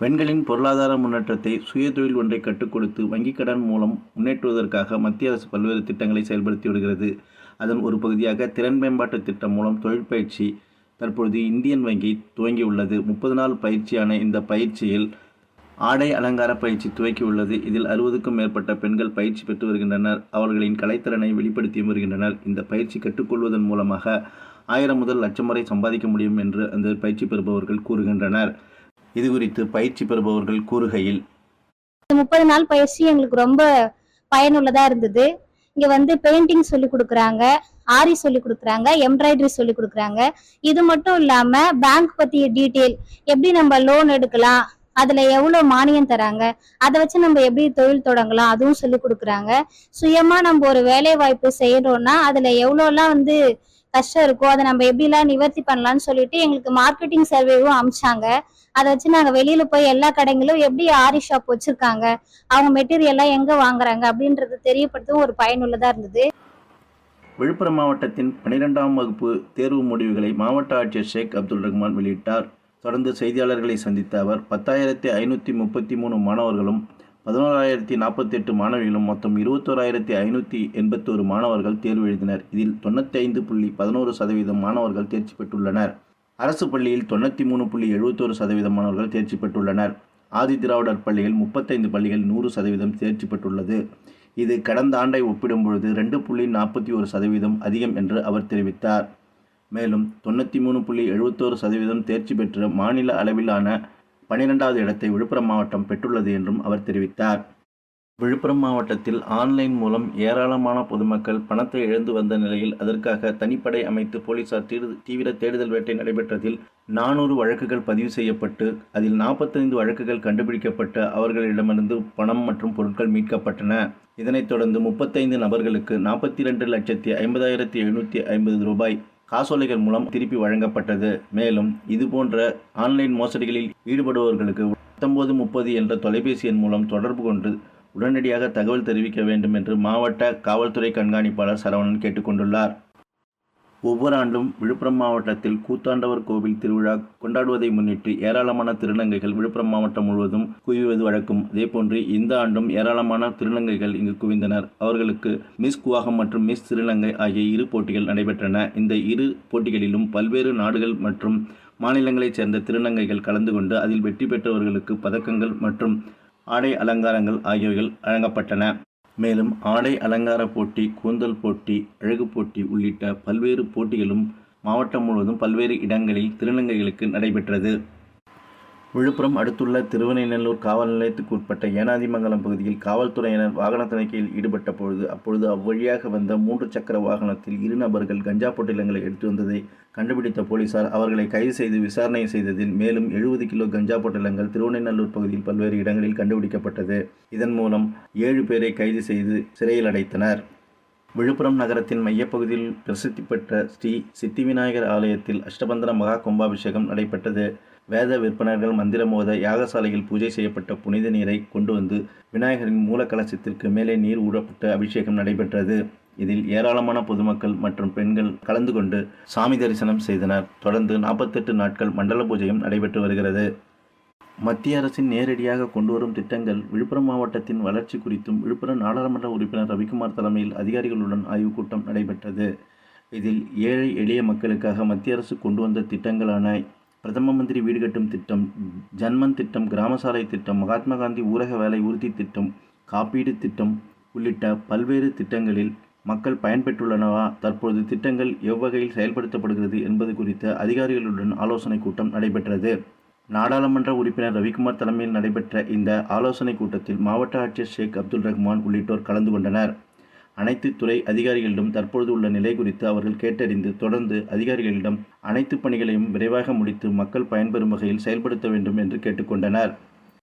பெண்களின் பொருளாதார முன்னேற்றத்தை சுயதொழில் ஒன்றை கற்றுக் கொடுத்து வங்கிக் கடன் மூலம் முன்னேற்றுவதற்காக மத்திய அரசு பல்வேறு திட்டங்களை செயல்படுத்தி வருகிறது. அதன் ஒரு பகுதியாக திறன் மேம்பாட்டு திட்டம் மூலம் தொழிற்பயிற்சி தற்பொழுது இந்தியன் வங்கி துவங்கியுள்ளது. முப்பது நாள் பயிற்சியான இந்த பயிற்சியில் ஆடை அலங்கார பயிற்சி துவக்கியுள்ளது. இதில் அறுபதுக்கும் மேற்பட்ட பெண்கள் பயிற்சி பெற்று வருகின்றனர். அவர்களின் கலைத்திறனை வெளிப்படுத்தி வருகின்றனர். இந்த பயிற்சி கற்றுக்கொள்வதன் மூலமாக ஆயிரம் முதல் லட்சம் வரை சம்பாதிக்க முடியும் என்று அந்த பயிற்சி பெறுபவர்கள் கூறுகின்றனர். இது குறித்து பயிற்சி பெறுபவர்கள் கூறுகையில் முப்பது நாள் பயிற்சி எங்களுக்கு ரொம்ப பயனுள்ளதா இருந்தது. இங்க வந்து பெயிண்டிங் சொல்லி கொடுக்குறாங்க ஆரி சொல்லி கொடுக்குறாங்க எம்ப்ராய்டரி சொல்லி கொடுக்குறாங்க. இது மட்டும் இல்லாம பேங்க் பத்திய டீட்டெயில் எப்படி நம்ம லோன் எடுக்கலாம் அதுல எவ்வளவு மானியம் தராங்க அதை வச்சு நம்ம எப்படி தொழில் தொடங்கலாம் அதுவும் சொல்லி கொடுக்குறாங்க. சுயமா நம்ம ஒரு வேலை வாய்ப்பு செய்யறோம்னா அதுல எவ்வளோலாம் வந்து கஷ்டம் இருக்கோ அதை நம்ம எப்படிலாம் நிவர்த்தி பண்ணலாம்னு சொல்லிட்டு எங்களுக்கு மார்க்கெட்டிங் சர்வேவும் அமிச்சாங்க. அதை வச்சு நாங்கள் வெளியில போய் எல்லா கடைங்களும் எப்படி ஆரி ஷாப் வச்சிருக்காங்க அவங்க மெட்டீரியல்லாம் எங்க வாங்குறாங்க அப்படின்றது தெரியப்படுத்தவும் ஒரு பயனுள்ளதா இருந்தது. விழுப்புரம் மாவட்டத்தின் பனிரெண்டாம் வகுப்பு தேர்வு முடிவுகளை மாவட்ட ஆட்சியர் ஷேக் அப்துல் ரஹ்மான் வெளியிட்டார். தொடர்ந்து செய்தியாளர்களை சந்தித்த அவர் பத்தாயிரத்தி ஐநூற்றி முப்பத்தி மூணு மாணவர்களும் பதினோராயிரத்தி நாற்பத்தி எட்டு மாணவிகளும் மொத்தம் இருபத்தோராயிரத்தி ஐநூற்றி எண்பத்தோரு மாணவர்கள் தேர்வு எழுதினர். இதில் தொண்ணூற்றி ஐந்து புள்ளி பதினோரு சதவீதம் மாணவர்கள் தேர்ச்சி பெற்றுள்ளனர். அரசு பள்ளியில் தொண்ணூற்றி மூணு புள்ளி எழுபத்தோரு சதவீதம் மாணவர்கள் தேர்ச்சி பெற்றுள்ளனர். ஆதி திராவிடர் பள்ளியில் முப்பத்தைந்து பள்ளிகள் நூறு சதவீதம் தேர்ச்சி பெற்றுள்ளது. இது கடந்த ஆண்டை ஒப்பிடும்பொழுது ரெண்டு புள்ளி நாற்பத்தி ஒரு சதவீதம் அதிகம் என்று அவர் தெரிவித்தார். மேலும் தொண்ணூற்றி மூணு புள்ளி எழுபத்தோரு சதவீதம் தேர்ச்சி பெற்ற மாநில அளவிலான பனிரெண்டாவது இடத்தை விழுப்புரம் மாவட்டம் பெற்றுள்ளது என்றும் அவர் தெரிவித்தார். விழுப்புரம் மாவட்டத்தில் ஆன்லைன் மூலம் ஏராளமான பொதுமக்கள் பணத்தை இழந்து வந்த நிலையில் அதற்காக தனிப்படை அமைத்து போலீசார் தீவிர தேடுதல் வேட்டை நடைபெற்றதில் நானூறு வழக்குகள் பதிவு செய்யப்பட்டு அதில் நாற்பத்தைந்து வழக்குகள் கண்டுபிடிக்கப்பட்டு அவர்களிடமிருந்து பணம் மற்றும் பொருட்கள் மீட்கப்பட்டன. இதனைத் தொடர்ந்து முப்பத்தைந்து நபர்களுக்கு நாற்பத்தி ரெண்டு லட்சத்தி ஐம்பதாயிரத்தி எழுநூற்றி ஐம்பது ரூபாய் காசோலைகள் மூலம் திருப்பி வழங்கப்பட்டது. மேலும் இதுபோன்ற ஆன்லைன் மோசடிகளில் ஈடுபடுபவர்களுக்கு பத்தொன்பது முப்பது என்ற தொலைபேசி எண் மூலம் தொடர்பு கொண்டு உடனடியாக தகவல் தெரிவிக்க வேண்டும் என்று மாவட்ட காவல்துறை கண்காணிப்பாளர் சரவணன் கேட்டுக்கொண்டுள்ளார். ஒவ்வொரு ஆண்டும் விழுப்புரம் மாவட்டத்தில் கூத்தாண்டவர் கோவில் திருவிழா கொண்டாடுவதை முன்னிட்டு ஏராளமான திருநங்கைகள் விழுப்புரம் மாவட்டம் முழுவதும் குவிவது வழக்கம். அதேபோன்று இந்த ஆண்டும் ஏராளமான திருநங்கைகள் இங்கு குவிந்தனர். அவர்களுக்கு மிஸ் குவாகம் மற்றும் மிஸ் திருநங்கை ஆகிய இரு போட்டிகள் நடைபெற்றன. இந்த இரு போட்டிகளிலும் பல்வேறு நாடுகள் மற்றும் மாநிலங்களைச் சேர்ந்த திருநங்கைகள் கலந்து கொண்டு அதில் வெற்றி பெற்றவர்களுக்கு பதக்கங்கள் மற்றும் ஆடை அலங்காரங்கள் ஆகியவைகள் வழங்கப்பட்டன. மேலும் ஆடை அலங்கார போட்டி கூந்தல் போட்டி அழகு போட்டி உள்ளிட்ட பல்வேறு போட்டிகளும் மாவட்டம் முழுவதும் பல்வேறு இடங்களில் திருநங்கைகளுக்கு நடைபெற்றது. விழுப்புரம் அடுத்துள்ள திருவனைநல்லூர் காவல் நிலையத்துக்கு உட்பட்ட ஏனாதிமங்கலம் பகுதியில் காவல்துறையினர் வாகன தணிக்கையில் ஈடுபட்ட பொழுது அப்பொழுது அவ்வழியாக வந்த மூன்று சக்கர வாகனத்தில் இரு நபர்கள் கஞ்சா பொட்டிலங்களை எடுத்து வந்ததை கண்டுபிடித்த போலீசார் அவர்களை கைது செய்து விசாரணை செய்ததில் மேலும் எழுபது கிலோ கஞ்சா பொட்டிலங்கள் திருவனைநல்லூர் பகுதியில் பல்வேறு இடங்களில் கண்டுபிடிக்கப்பட்டது. இதன் மூலம் ஏழு பேரை கைது செய்து சிறையில் அடைத்தனர். விழுப்புரம் நகரத்தின் மையப்பகுதியில் பிரசித்தி பெற்ற ஸ்ரீ சித்தி விநாயகர் ஆலயத்தில் அஷ்டபந்தன மகா கும்பாபிஷேகம் நடைபெற்றது. வேத விற்பனர்கள் மந்திரமோத யாகசாலையில் பூஜை செய்யப்பட்ட புனித நீரை கொண்டு வந்து விநாயகரின் மூல கலசத்திற்கு மேலே நீர் ஊறப்பட்டு அபிஷேகம் நடைபெற்றது. இதில் ஏராளமான பொதுமக்கள் மற்றும் பெண்கள் கலந்து கொண்டு சாமி தரிசனம் செய்தனர். தொடர்ந்து நாற்பத்தெட்டு நாட்கள் மண்டல பூஜையும் நடைபெற்று வருகிறது. மத்திய அரசின் நேரடியாக கொண்டுவரும் திட்டங்கள் விழுப்புரம் மாவட்டத்தின் வளர்ச்சி குறித்தும் விழுப்புரம் நாடாளுமன்ற உறுப்பினர் ரவிக்குமார் தலைமையில் அதிகாரிகளுடன் ஆய்வுக் கூட்டம் நடைபெற்றது. இதில் ஏழை எளிய மக்களுக்காக மத்திய அரசு கொண்டு வந்த திட்டங்களான பிரதம மந்திரி வீடு கட்டும் திட்டம் ஜன்மன் திட்டம் கிராம சாலை திட்டம் மகாத்மா காந்தி ஊரக வேலை உறுதி திட்டம் காப்பீடு திட்டம் உள்ளிட்ட பல்வேறு திட்டங்களில் மக்கள் பயன்பெற்றுள்ளனவா தற்பொழுது திட்டங்கள் எவ்வகையில் செயல்படுத்தப்படுகிறது என்பது குறித்த அதிகாரிகளுடன் ஆலோசனை கூட்டம் நடைபெற்றது. நாடாளுமன்ற உறுப்பினர் ரவிக்குமார் தலைமையில் நடைபெற்ற இந்த ஆலோசனைக் கூட்டத்தில் மாவட்ட ஆட்சியர் ஷேக் அப்துல் ரஹ்மான் உள்ளிட்டோர் கலந்து கொண்டனர். அனைத்து துறை அதிகாரிகளிடம் தற்பொழுது உள்ள நிலை குறித்து அவர்கள் கேட்டறிந்து தொடர்ந்து அதிகாரிகளிடம் அனைத்து பணிகளையும் விரைவாக முடித்து மக்கள் பயன்பெறும் வகையில் செயல்படுத்த வேண்டும் என்று கேட்டுக்கொண்டனர்.